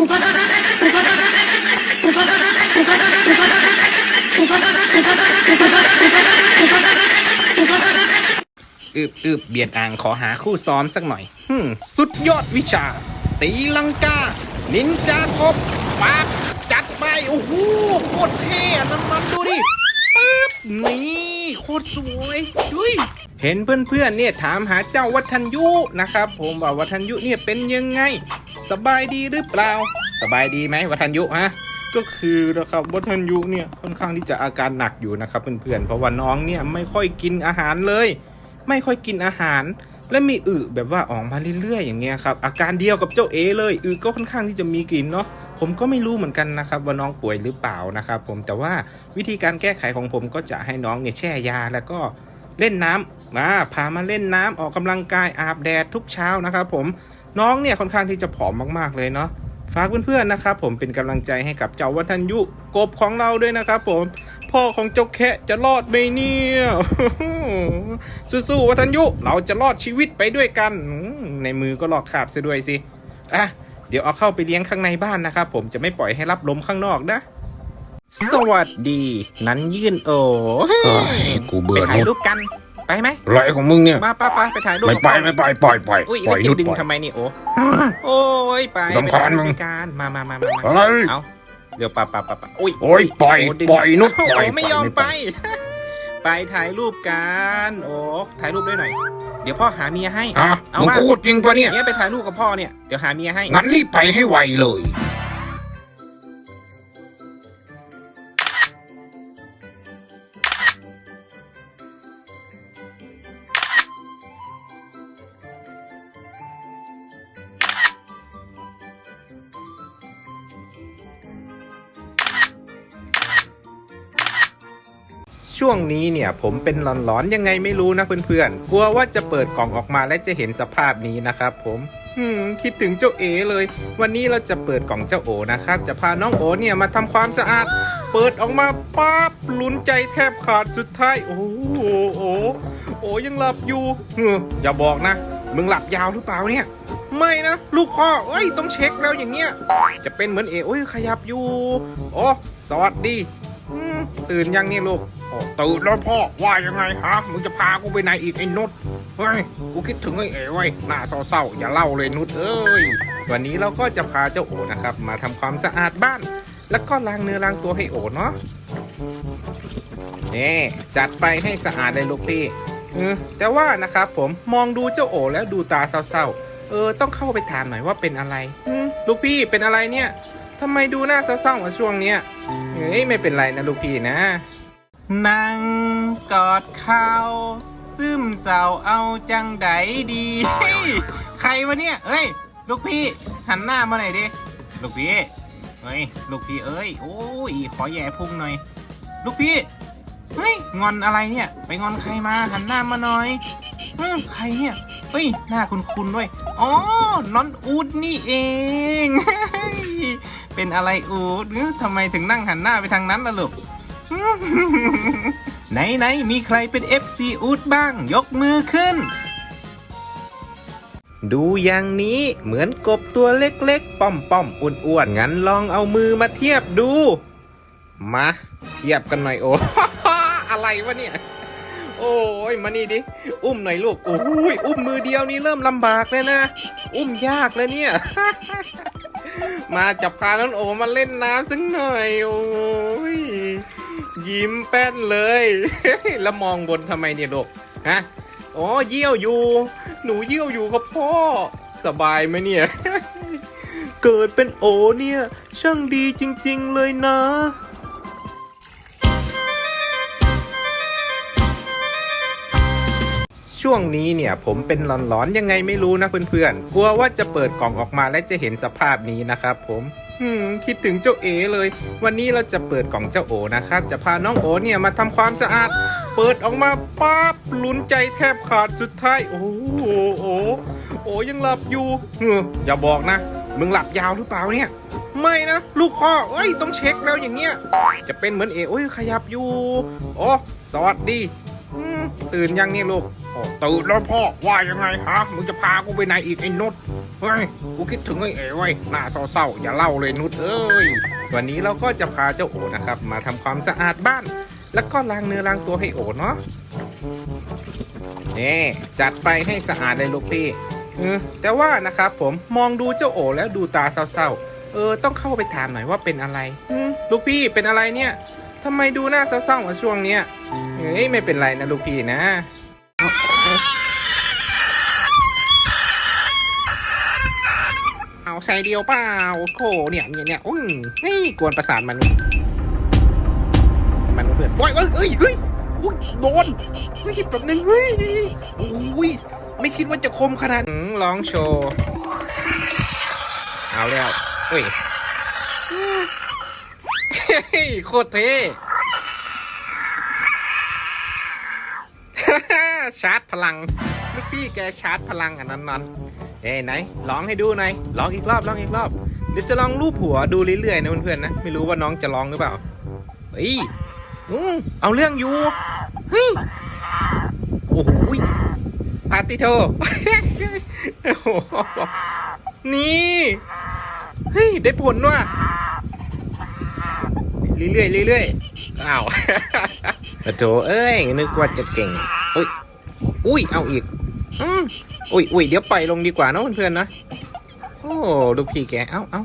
อึบอึบเบียดอ่างขอหาคู่ซ้อมสักหน่อยฮึสุดยอดวิชา ตีลังกา นินจากบปากจัดไป โอ้โหโคตรเท่น้ำมันดูดิปึ๊บนี่โคตรสวยดุยเห็นเพื่อนๆเนี่ยถามหาเจ้าวัฒนยุนะครับ ผมว่าวัฒนยุเนี่ยเป็นยังไง สบายดีหรือเปล่า สบายดีไหมวัฒนยุฮะก็คือนะครับวัฒนยุเนี่ยค่อนข้างที่จะอาการหนักอยู่นะครับเพื่อนๆเพราะว่าน้องเนี่ยไม่ค่อยกินอาหารเลย ไม่ค่อยกินอาหาร และมีอึแบบว่าออกมาเรื่อยๆอย่างเงี้ยครับอาการเดียวกับเจ้าเอเลยอึก็ค่อนข้างที่จะมีกลิ่นเนาะผมก็ไม่รู้เหมือนกันนะครับว่าน้องป่วยหรือเปล่านะครับ ผมแต่ว่าวิธีการแก้ไขของผมก็จะให้น้องเนี่ยแช่ยาแล้วก็เล่นน้ำมาพามาเล่นน้ำออกกำลังกายอาบแดดทุกเช้านะครับผม น้องเนี่ยค่อนข้างที่จะผอมมากๆเลยเนาะฝากเพื่อนๆนะครับผมเป็นกำลังใจให้กับเจ้าวัฒนยุกบของเราด้วยนะครับผม พ่อของเจ้าแคะจะรอดไหมเนี่ยสู้ๆวัฒนยุเราจะรอดชีวิตไปด้วยกันอืมในมือก็หลอกขาบซะด้วยสิอะเดี๋ยวเอาเข้าไปเลี้ยงข้างในบ้านนะครับผมจะไม่ปล่อยให้รับลมข้างนอกนะ สวัสดี นั้นยื่นโอเฮ้ยกูเบื่ไปอถ่ายนุชรูปกัน ไปไหมอะไรของมึงเนี่ยมาป้าป้าไปถ่ายรูปไม่ไปไม่ไปปล่อยปล่อยอุ้ยปล่อยแล้วนุจะชดึงปล่อยทำไมนี่โอ้โอ้ยไปรำคาญมึงไปการมามามามามาอะไรเอาเดี๋ยวป่าป่าป่าป่าอุ้ยโอ้ยปล่อยโดึงปล่อยนุชโอ้ปล่อยไม่ปล่อยยอมไม่ไปไป ไปถ่ายรูปกันโอ้ถ่ายรูปด้วยหน่อยเดี๋ยวพ่อหาเมียให้ฮะเอามึงมาพูดจริงปะเนี่ยเนี่ยไปถ่ายรูปกับพ่อเนี่ย เดี๋ยวหาเมียให้ งั้นรีบไปให้ไวเลย ช่วงนี้เนี่ยผมเป็นหลอนๆยังไงไม่รู้นะเพื่อนๆ กลัวว่าจะเปิดกล่องออกมาและจะเห็นสภาพนี้นะครับผมคิดถึงเจ้าเอเลย วันนี้เราจะเปิดกล่องเจ้าโอนะครับ จะพาน้องโอเนี่ยมาทำความสะอาด เปิดออกมาปั๊บลุ้นใจแทบขาดสุดท้าย โอ้โหโอ้โอยังหลับอยู่เอออย่าบอกนะ มึงหลับยาวหรือเปล่าเนี่ย ไม่นะ ลูกพ่อเอ้ยต้องเช็คแล้วอย่างเงี้ย จะเป็นเหมือนเอโอ้ยขยับอยู่ โอ้สวัสดี ตื่นยังเนี่ยลูกตื่นแล้วพ่อว่ายังไงฮะมึงจะพากูไปไหนอีกไอ้นุชเฮ้ยกูคิดถึงไอ้เอ๋ไว้หน้าเศร้าๆอย่าเล่าเลยนุชเอ้ยวันนี้เราก็จะพาเจ้าโอนะครับ มาทำความสะอาดบ้าน แล้วก็ล้างเนื้อล้างตัวให้โอเนาะนี่จัดไปให้สะอาดเลยลูกพี่เออแต่ว่านะครับผมมองดูเจ้าโอแล้วดูตาเศร้าๆเออ ต้องเข้าไปถามหน่อยว่าเป็นอะไรลูกพี่เป็นอะไรเนี่ยทำไมดูหน้าเศร้าๆมาช่วงเนี้ย ฮ้ย ไม่เป็นไรนะลูกพี่นะ นั่งกอดเขาซึมเศร้าเอาจังไดดี ใครวะเนี่ยเอ้ย ลูกพี่หันหน้ามาหน่อยดิ ลูกพี่เฮ้ย ลูกพี่เอ้ย โอ้ย ขอแย่พุ่งหน่อย ลูกพี่ เฮ้ย งอนอะไรเนี่ย ไปงอนใครมา หันหน้ามาหน่อยเออใครเนี่ย เฮ้ย หน้าคุ้นๆด้วย อ๋อ นองอูดนี่เอง เป็นอะไรอูดเอ้อทำไมถึงนั่งหันหน้าไปทางนั้นล่ะลูกไหนไหนมีใครเป็น FC อูดบ้าง ยกมือขึ้น ดูอย่างนี้เหมือนกบตัวเล็กๆ ป้อมๆอ้วนๆ งั้นลองเอามือมาเทียบดู มา เทียบกันหน่อยโอ้อะไรวะเนี่ยโอ้ยมานี่ดิ อุ้มหน่อยลูก โอ้ยอุ้มมือเดียวนี่เริ่มลำบากเลยนะ อุ้มยากเลยเนี่ย มาจับพาน้องโอมาเล่นน้ำสักหน่อย โอ้ยยิ้มแป้นเลย แล้วมองบนทำไมเนี่ยลูกฮะอ๋อเยี่ยวอยู่ หนูเยี่ยวอยู่ครับพ่อ สบายไหมเนี่ย เกิดเป็นโอเนี่ย ช่างดีจริง ๆ เลยนะ ช่วงนี้เนี่ยผมเป็นหลอนๆยังไงไม่รู้นะเพื่อนๆ กลัวว่าจะเปิดกล่องออกมาและจะเห็นสภาพนี้นะครับผมคิดถึงเจ้าเอเลย วันนี้เราจะเปิดกล่องเจ้าโอนะครับ จะพาน้องโอเนี่ยมาทำความสะอาด เปิดออกมาปั๊บลุ้นใจแทบขาดสุดท้าย โอ้โหโอ้โอ้ยังหลับอยู่เอออย่าบอกนะ มึงหลับยาวหรือเปล่าเนี่ย ไม่นะ ลูกพ่อเอ้ยต้องเช็คแล้วอย่างเงี้ย จะเป็นเหมือนเอโอ้ยขยับอยู่ โอ้สวัสดี ตื่นยังเนี่ยลูก ตื่นแล้วพ่อว่ายังไงฮะมึงจะพากูไปไหนอีกไอ้นุชเฮ้ยกูคิดถึงไอ้เอ๋ไว้หน้าเศร้าๆอย่าเล่าเลยนุชเอ้ยวันนี้เราก็จะพาเจ้าโอนะครับ มาทำความสะอาดบ้าน แล้วก็ล้างเนื้อล้างตัวให้โอเนาะนี่จัดไปให้สะอาดเลยลูกพี่เออแต่ว่านะครับผมมองดูเจ้าโอแล้วดูตาเศร้าๆเออต้องเข้าไปถามหน่อยว่าเป็นอะไรลูกพี่เป็นอะไรเนี่ยทำไมดูหน้าเศร้าๆมาช่วงเนี้ยเฮ้ยไม่เป็นไรนะลูกพี่นะ เอาใส่เดียวเปล่าโถเนี่ยเนี่ยเนี่ยอุ้ยเฮ้ยกวนประสาทมันมันเพื่อนโอ้ยเอ้ยเอ้ยเฮ้ยอุ้ยโดนเฮ้ยแบบนึงเฮ้ยอุ้ยไม่คิดว่าจะคมขนาดร้องโชว์เอาแล้วเฮ้ยเฮ้ยโคตรเท่ ชาร์จพลัง ลูกพี่แกชาร์จพลังอันนั้นนอนเอ้ไหนลองให้ดูหน่อยลองอีกรอบลองอีกรอบเดี๋ยวจะลองรูปหัวดูเรื่อยๆนะเพื่อนๆนะไม่รู้ว่าน้องจะลองหรือเปล่าเฮ้ยอืมเอาเรื่องอยู่เฮ้ยโอ้โหปาติโทโอ้โหนี่เฮ้ยได้ผลว่ะเรื่อยๆเรื่อยๆอ้าวโถเอ้ยนึกว่าจะเก่ง อุ้ย อุ้ย เอาอีก อืมอุ้ยอุ้ยเดี๋ยวไปลงดีกว่าเนะเพื่อนๆนะ โอ้ ลูกพี่แก เอ้าเอ้า